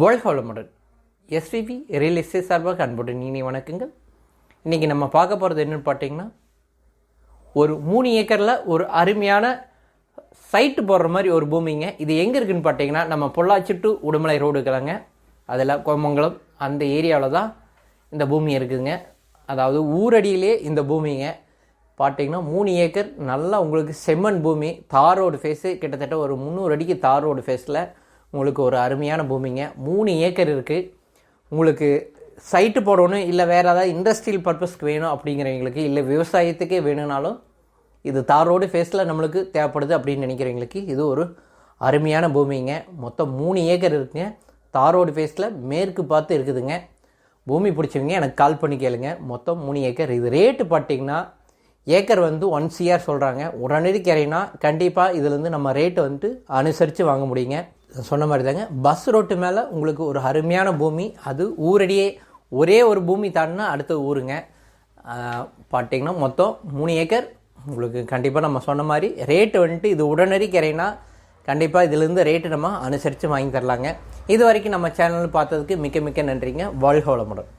வாழ்க வளமுடன் SPB real estate சார்பாக அன்புடன் இனி வணக்கங்கள். இன்றைக்கி நம்ம பார்க்க போகிறது என்னென்னு பார்த்தீங்கன்னா ஒரு மூணு ஏக்கரில் ஒரு அருமையான சைட்டு போடுற மாதிரி ஒரு பூமிங்க. இது எங்கே இருக்குதுன்னு பார்த்தீங்கன்னா நம்ம பொள்ளாச்சி டு உடுமலை ரோடு இருக்கிறாங்க அதில் கோமங்கலம் அந்த ஏரியாவில் தான் இந்த பூமி இருக்குதுங்க அதாவது ஊரடியிலே இந்த பூமிங்க. பார்த்தீங்கன்னா மூணு ஏக்கர் நல்லா உங்களுக்கு செம்மண் பூமி. தார் ரோடு ஃபேஸு கிட்டத்தட்ட ஒரு முந்நூறு அடிக்கு தார் ரோடு ஃபேஸில் உங்களுக்கு ஒரு அருமையான பூமிங்க. மூணு ஏக்கர் இருக்குது உங்களுக்கு சைட்டு போடணும் இல்லை வேறு ஏதாவது இண்டஸ்ட்ரியல் பர்பஸ்க்கு வேணும் அப்படிங்கிறவங்களுக்கு இல்லை விவசாயத்துக்கே வேணும்னாலும் இது தார் ரோடு ஃபேஸில் நம்மளுக்கு தேவைப்படுது அப்படின்னு நினைக்கிறவங்களுக்கு இது ஒரு அருமையான பூமிங்க. மொத்தம் மூணு ஏக்கர் இருக்குங்க. தார் ரோடு ஃபேஸில் மேற்கு பார்த்து இருக்குதுங்க. பூமி பிடிச்சவங்க எனக்கு கால் பண்ணி கேளுங்க. மொத்தம் மூணு ஏக்கர். இது ரேட்டு பார்த்தீங்கன்னா ஏக்கர் வந்து ஒன் சிஆர் சொல்கிறாங்க உடனடி இறையினா கண்டிப்பாக இதுலேருந்து நம்ம ரேட்டு வந்துட்டு அனுசரித்து வாங்க முடியுங்க. சொன்ன மாதிரி தாங்க பஸ் ரோட்டு மேலே உங்களுக்கு ஒரு அருமையான பூமி. அது ஊரடியே ஒரே ஒரு பூமி தாண்டினா அடுத்த ஊருங்க. பார்த்தீங்கன்னா மொத்தம் மூணு ஏக்கர். உங்களுக்கு கண்டிப்பாக நம்ம சொன்ன மாதிரி ரேட்டு வந்துட்டு இது உடனடி கிரைனா கண்டிப்பாக இதுலேருந்து ரேட்டு நம்ம அனுசரித்து வாங்கி தரலாங்க. இது வரைக்கும் நம்ம சேனல் பார்த்ததுக்கு மிக்க மிக்க நன்றிங்க. வாழ்க வளமுடன்.